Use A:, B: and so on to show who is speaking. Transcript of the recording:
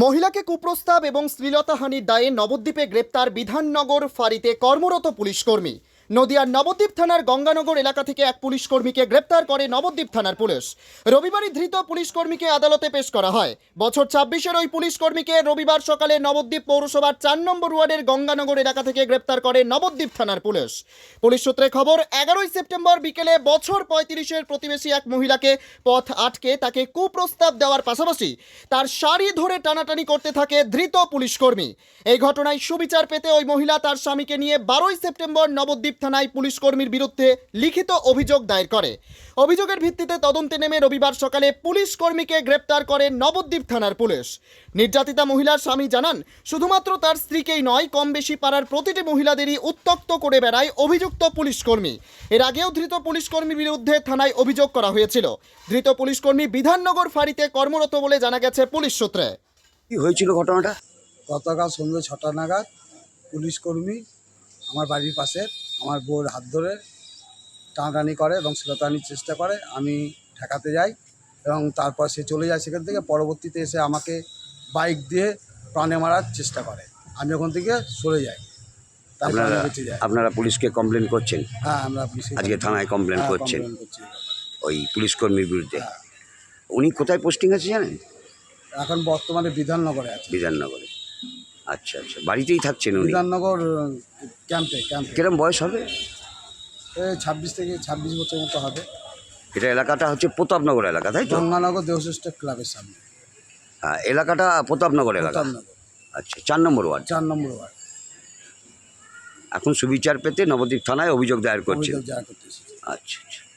A: মহিলাকে কুপ্রস্তাব এবং শ্লীলতাহানির দায়ে নবদ্বীপে গ্রেপ্তার বিধাননগর ফাঁড়িতে কর্মরত পুলিশকর্মী নদিয়ার নবদ্বীপ থানার গঙ্গানগর এলাকা থেকে এক পুলিশকর্মীকে গ্রেপ্তার করে নবদ্বীপ থানার পুলিশ। রবিবারই ধৃত পুলিশকর্মীকে আদালতে পেশ করা হয়। বছর ছাব্বিশের ওই পুলিশকর্মীকে রবিবার সকালে নবদ্বীপ পৌরসভার চার নম্বর ওয়ার্ডের গঙ্গানগর এলাকা থেকে গ্রেপ্তার করে নবদ্বীপ থানার পুলিশ। পুলিশ সূত্রে খবর, এগারোই সেপ্টেম্বর বিকেলে বছর পঁয়ত্রিশের প্রতিবেশী এক মহিলাকে পথ আটকে তাকে কুপ্রস্তাব দেওয়ার পাশাপাশি তার শাড়ি ধরে টানাটানি করতে থাকে ধৃত পুলিশকর্মী। এই ঘটনায় সুবিচার পেতে ওই মহিলা তার স্বামীকে নিয়ে বারোই সেপ্টেম্বর নবদ্বীপ থানায় পুলিশকর্মীর বিরুদ্ধে লিখিত অভিযোগ দায়ের করে। অভিযোগের ভিত্তিতে তদন্তে নেমে রবিবার সকালে পুলিশ কর্মীকে গ্রেপ্তার করে নবদ্বীপ থানার পুলিশ। নির্যাতিতা মহিলার স্বামী জানান শুধুমাত্র তার স্ত্রীকেই নয় কম বেশি পাড়ার প্রতিটি মহিলাদেরই উত্তক্ত করে বেড়ায় অভিযুক্ত পুলিশকর্মী এর আগেও ধৃত পুলিশকর্মীর বিরুদ্ধে থানায় অভিযোগ করা হয়েছিল। ধৃত পুলিশকর্মী বিধাননগর ফাঁড়িতে কর্মরত বলে জানা গেছে পুলিশ সূত্রে।
B: কি হয়েছিল ঘটনাটা?
C: গতকাল সন্ধ্যে ছটা নাগাদ পুলিশকর্মী আমার বাড়ির পাশে আমার বউর হাত ধরে টানাটানি করে এবং শ্লীলতানির চেষ্টা করে। আমি ঠেকাতে যাই এবং তারপর সে চলে যায় সেখান থেকে। পরবর্তীতে এসে আমাকে বাইক দিয়ে প্রাণে মারার চেষ্টা করে। আমি ওখান থেকে সরে যাই।
B: আপনারা আপনারা পুলিশকে কমপ্লেন করছেন?
C: হ্যাঁ আমরা পুলিশে
B: আজকে থানায় কমপ্লেন
C: হ্যাঁ,
B: করছেন। ওই পুলিশ কর্মীর বিরুদ্ধে।
C: হ্যাঁ।
B: উনি কোথায় পোস্টিং আছে জানেন?
C: এখন বর্তমানে বিধাননগরে আছে
B: বিধাননগরে। আচ্ছা আচ্ছা। বাড়িতেই থাকছেন উনি?
C: বিধাননগর ক্যাম্পে ক্যাম্পে।
B: কিরম বয়স হবে?
C: ছাব্বিশ থেকে ছাব্বিশ বছর মতো হবে।
B: এটা এলাকাটা হচ্ছে প্রতাপনগর এলাকা তাই তো?
C: গঙ্গানগর দেহশ্রেষ্ঠ ক্লাবের সামনে।
B: হ্যাঁ, এলাকাটা প্রতাপনগর এলাকা। আচ্ছা চার নম্বর ওয়ার্ড।
C: চার নম্বর ওয়ার্ড।
B: এখন সুবিচার পেতে নবদ্বীপ থানায় অভিযোগ দায়ের
C: এসেছি।
B: আচ্ছা আচ্ছা।